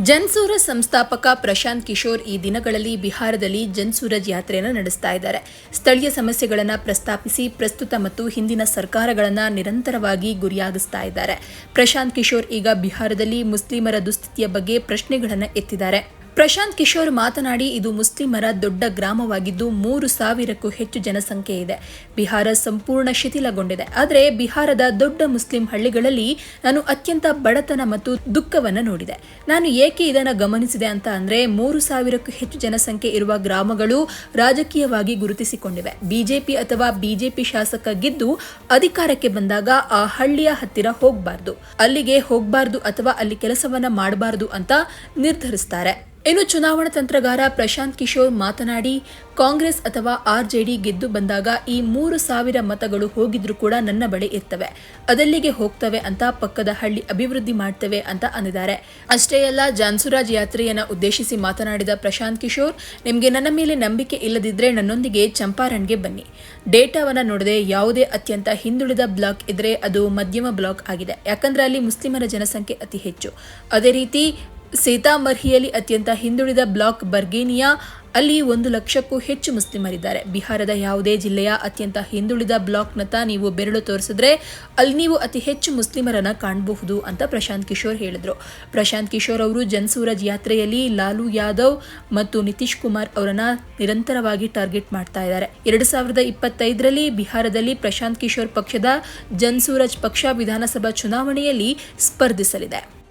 ಜನ್ಸೂರಜ್ ಸಂಸ್ಥಾಪಕ ಪ್ರಶಾಂತ್ ಕಿಶೋರ್ ಈ ದಿನಗಳಲ್ಲಿ ಬಿಹಾರದಲ್ಲಿ ಜನ್ಸೂರಜ್ ಯಾತ್ರೆಯನ್ನು ನಡೆಸ್ತಾ ಇದ್ದಾರೆ. ಸ್ಥಳೀಯ ಸಮಸ್ಯೆಗಳನ್ನು ಪ್ರಸ್ತಾಪಿಸಿ ಪ್ರಸ್ತುತ ಮತ್ತು ಹಿಂದಿನ ಸರ್ಕಾರಗಳನ್ನು ನಿರಂತರವಾಗಿ ಗುರಿಯಾಗಿಸ್ತಾ ಇದ್ದಾರೆ. ಪ್ರಶಾಂತ್ ಕಿಶೋರ್ ಈಗ ಬಿಹಾರದಲ್ಲಿ ಮುಸ್ಲಿಮರ ದುಸ್ಥಿತಿಯ ಬಗ್ಗೆ ಪ್ರಶ್ನೆಗಳನ್ನು ಎತ್ತಿದ್ದಾರೆ. ಪ್ರಶಾಂತ್ ಕಿಶೋರ್ ಮಾತನಾಡಿ, ಇದು ಮುಸ್ಲಿಮರ ದೊಡ್ಡ ಗ್ರಾಮವಾಗಿದ್ದು ಮೂರು ಸಾವಿರಕ್ಕೂ ಹೆಚ್ಚು ಜನಸಂಖ್ಯೆ ಇದೆ. ಬಿಹಾರ ಸಂಪೂರ್ಣ ಶಿಥಿಲಗೊಂಡಿದೆ. ಆದರೆ ಬಿಹಾರದ ದೊಡ್ಡ ಮುಸ್ಲಿಂ ಹಳ್ಳಿಗಳಲ್ಲಿ ನಾನು ಅತ್ಯಂತ ಬಡತನ ಮತ್ತು ದುಃಖವನ್ನು ನೋಡಿದೆ. ನಾನು ಏಕೆ ಇದನ್ನು ಗಮನಿಸಿದೆ ಅಂತ ಅಂದರೆ, ಮೂರು ಸಾವಿರಕ್ಕೂ ಹೆಚ್ಚು ಜನಸಂಖ್ಯೆ ಇರುವ ಗ್ರಾಮಗಳು ರಾಜಕೀಯವಾಗಿ ಗುರುತಿಸಿಕೊಂಡಿವೆ. ಬಿಜೆಪಿ ಅಥವಾ ಬಿಜೆಪಿ ಶಾಸಕ ಗೆದ್ದು ಅಧಿಕಾರಕ್ಕೆ ಬಂದಾಗ ಆ ಹಳ್ಳಿಯ ಹತ್ತಿರ ಹೋಗಬಾರ್ದು. ಅಲ್ಲಿಗೆ ಹೋಗಬಾರ್ದು ಅಥವಾ ಅಲ್ಲಿ ಕೆಲಸವನ್ನ ಮಾಡಬಾರ್ದು ಅಂತ ನಿರ್ಧರಿಸ್ತಾರೆ. ಇನ್ನು ಚುನಾವಣಾ ತಂತ್ರಗಾರ ಪ್ರಶಾಂತ್ ಕಿಶೋರ್ ಮಾತನಾಡಿ, ಕಾಂಗ್ರೆಸ್ ಅಥವಾ ಆರ್ಜೆಡಿ ಗೆದ್ದು ಬಂದಾಗ ಈ ಮೂರು ಸಾವಿರ ಮತಗಳು ಹೋಗಿದ್ರು ಕೂಡ ನನ್ನ ಬಳಿ ಇರ್ತವೆ. ಅದಲ್ಲಿಗೆ ಹೋಗ್ತವೆ ಅಂತ ಪಕ್ಕದ ಹಳ್ಳಿ ಅಭಿವೃದ್ಧಿ ಮಾಡ್ತವೆ ಅಂತ ಅಂದಿದ್ದಾರೆ. ಅಷ್ಟೇ ಅಲ್ಲ, ಜಾನ್ಸುರಾಜ್ ಯಾತ್ರೆಯನ್ನ ಉದ್ದೇಶಿಸಿ ಮಾತನಾಡಿದ ಪ್ರಶಾಂತ್ ಕಿಶೋರ್, ನಿಮಗೆ ನನ್ನ ಮೇಲೆ ನಂಬಿಕೆ ಇಲ್ಲದಿದ್ರೆ ನನ್ನೊಂದಿಗೆ ಚಂಪಾರಣ್ಗೆ ಬನ್ನಿ. ಡೇಟಾವನ್ನ ನೋಡದೆ ಯಾವುದೇ ಅತ್ಯಂತ ಹಿಂದುಳಿದ ಬ್ಲಾಕ್ ಇದ್ರೆ ಅದು ಮಧ್ಯಮ ಬ್ಲಾಕ್ ಆಗಿದೆ. ಯಾಕಂದ್ರೆ ಅಲ್ಲಿ ಮುಸ್ಲಿಮರ ಜನಸಂಖ್ಯೆ ಅತಿ ಹೆಚ್ಚು. ಅದೇ ರೀತಿ ಸೀತಾಮರ್ಹಿಯಲ್ಲಿ ಅತ್ಯಂತ ಹಿಂದುಳಿದ ಬ್ಲಾಕ್ ಬರ್ಗೇನಿಯಾ, ಅಲ್ಲಿ ಒಂದು ಲಕ್ಷಕ್ಕೂ ಹೆಚ್ಚು ಮುಸ್ಲಿಮರಿದ್ದಾರೆ. ಬಿಹಾರದ ಯಾವುದೇ ಜಿಲ್ಲೆಯ ಅತ್ಯಂತ ಹಿಂದುಳಿದ ಬ್ಲಾಕ್ನತ್ತ ನೀವು ಬೆರಳು ತೋರಿಸಿದ್ರೆ ಅಲ್ಲಿ ನೀವು ಅತಿ ಹೆಚ್ಚು ಮುಸ್ಲಿಮರನ್ನ ಕಾಣಬಹುದು ಅಂತ ಪ್ರಶಾಂತ್ ಕಿಶೋರ್ ಹೇಳಿದರು. ಪ್ರಶಾಂತ್ ಕಿಶೋರ್ ಅವರು ಜನ್ಸೂರಜ್ ಯಾತ್ರೆಯಲ್ಲಿ ಲಾಲು ಯಾದವ್ ಮತ್ತು ನಿತೀಶ್ ಕುಮಾರ್ ಅವರನ್ನ ನಿರಂತರವಾಗಿ ಟಾರ್ಗೆಟ್ ಮಾಡ್ತಾ ಇದ್ದಾರೆ. ಎರಡು ಸಾವಿರದ ಇಪ್ಪತ್ತೈದರಲ್ಲಿ ಬಿಹಾರದಲ್ಲಿ ಪ್ರಶಾಂತ್ ಕಿಶೋರ್ ಪಕ್ಷದ ಜನ್ಸೂರಜ್ ಪಕ್ಷ ವಿಧಾನಸಭಾ ಚುನಾವಣೆಯಲ್ಲಿ ಸ್ಪರ್ಧಿಸಲಿದೆ.